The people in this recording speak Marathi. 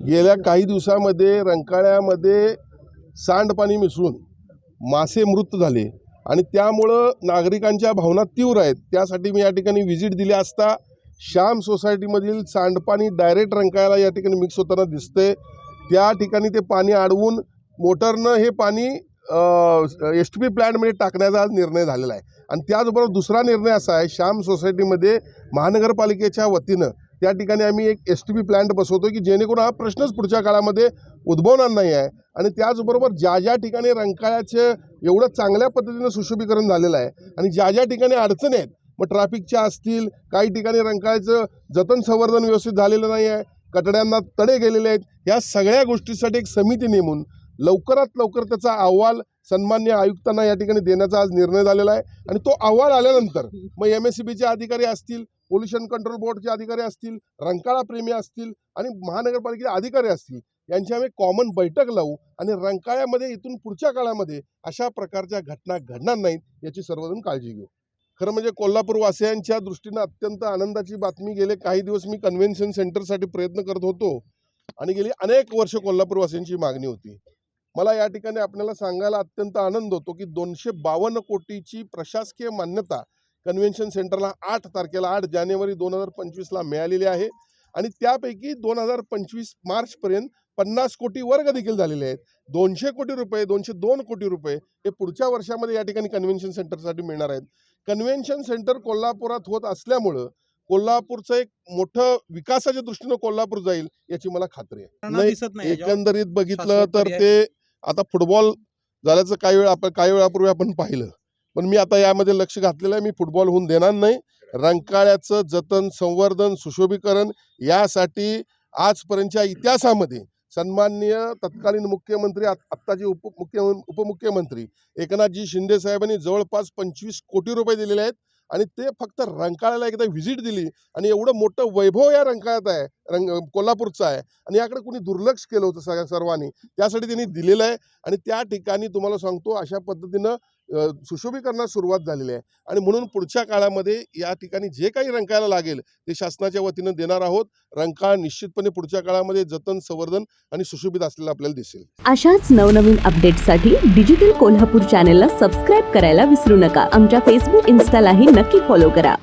गेल्या काही दिवसामध्ये रंकाळ्यामध्ये सांडपाणी मिसळून मासे मृत झाले. आणि त्यामुळं नागरिकांच्या भावना तीव्र आहेत. त्यासाठी मी या ठिकाणी व्हिजिट दिली असता श्याम सोसायटीमधील सांडपाणी डायरेक्ट रंकाळ्याला या ठिकाणी मिक्स होताना दिसतंय. त्या ठिकाणी ते पाणी अडवून मोटरनं हे पाणी एस टी पी प्लॅन्टमध्ये टाकण्याचा आज निर्णय झालेला आहे. आणि त्याचबरोबर दुसरा निर्णय असा आहे श्याम सोसायटीमध्ये महानगरपालिकेच्या वतीनं त्या ठिकाणी आम्ही एक एस टी पी प्लॅन्ट बसवतो की जेणेकरून हा प्रश्नच पुढच्या काळामध्ये उद्भवणार नाही आहे. आणि त्याचबरोबर ज्या ज्या ठिकाणी रंकाळ्याचं एवढं चांगल्या पद्धतीनं सुशोभीकरण झालेलं आहे आणि ज्या ज्या ठिकाणी अडचणी आहेत मग ट्रॅफिकच्या असतील काही ठिकाणी रंकाळ्याचं जतन संवर्धन व्यवस्थित झालेलं नाही आहे कटड्यांना तडे गेलेले आहेत या सगळ्या गोष्टीसाठी एक समिती नेमून लवकरात लवकर त्याचा अहवाल सन्मान्य आयुक्तांना या ठिकाणी देण्याचा आज निर्णय झालेला आहे. आणि तो अहवाल आल्यानंतर मग एम एस सी बीचे अधिकारी असतील पोल्युशन कंट्रोल बोर्डचे अधिकारी असतील रंकाळा प्रेमी असतील आणि महानगरपालिकेचे अधिकारी असतील यांची आम्ही कॉमन बैठक लावू आणि रंकाळ्यामध्ये इथून पुढच्या काळामध्ये अशा प्रकारच्या घटना घडणार नाहीत याची सर्वजण काळजी घेऊ. खरं म्हणजे कोल्हापूरवासियांच्या दृष्टीनं अत्यंत आनंदाची बातमी गेले काही दिवस मी कन्व्हेन्शन सेंटरसाठी प्रयत्न करत होतो आणि गेली अनेक वर्ष कोल्हापूरवासियांची मागणी होती. मला या ठिकाणी आपल्याला सांगायला अत्यंत आनंद होतो की दोनशे बावन्न कोटीची प्रशासकीय मान्यता कन्व्हेन्शन सेंटरला आठ तारखेला आठ जानेवारी दोन हजार पंचवीसला मिळालेली आहे. आणि त्यापैकी दोन हजार पंचवीस मार्चपर्यंत पन्नास कोटी वर्ग देखील झालेले आहेत. दोनशे कोटी रुपये दोनशे दोन कोटी रुपये हे पुढच्या वर्षामध्ये या ठिकाणी कन्व्हेन्शन सेंटरसाठी मिळणार आहेत. कन्व्हेन्शन सेंटर कोल्हापुरात होत असल्यामुळं कोल्हापूरचं एक मोठं विकासाच्या दृष्टीनं कोल्हापूर जाईल याची मला खात्री आहे. एकंदरीत बघितलं तर. ते आता फुटबॉल झाल्याचं काही वेळ आपण काही वेळापूर्वी आपण पाहिलं. पण मी आता यामध्ये लक्ष घातलेलं आहे मी फुटबॉल होऊन देणार नाही. रंकाळ्याचं जतन संवर्धन सुशोभीकरण यासाठी आजपर्यंतच्या इतिहासामध्ये सन्माननीय तत्कालीन मुख्यमंत्री आत्ताचे आत्ताचे उपमुख्य उपमुख्यमंत्री एकनाथजी शिंदे साहेबांनी जवळपास पंचवीस कोटी रुपये दिलेले आहेत आणि ते फक्त रंकाळ्याला एकदा व्हिजिट दिली आणि एवढं मोठं वैभव या रंकाळ्यात आहे रंग कोल्हापूरचं आहे आणि याकडे कुणी दुर्लक्ष केलं होतं सगळ्या सर्वांनी त्यासाठी त्यांनी दिलेलं आहे आणि त्या ठिकाणी तुम्हाला सांगतो अशा पद्धतीनं सुशोभीकरणास सुरुवात झालेली आहे. आणि म्हणून पुढच्या काळामध्ये या ठिकाणी जे काही रंकायला लागेल ते शासनाच्या वतीनं देणार आहोत. रंकाळ निश्चितपणे पुढच्या काळामध्ये जतन संवर्धन आणि सुशोभित असलेलं आपल्याला दिसेल. अशाच नवनवीन अपडेटसाठी डिजिटल कोल्हापूर चॅनेलला सबस्क्राईब करायला विसरू नका. आमच्या फेसबुक इन्स्टालाही नक्की फॉलो करा.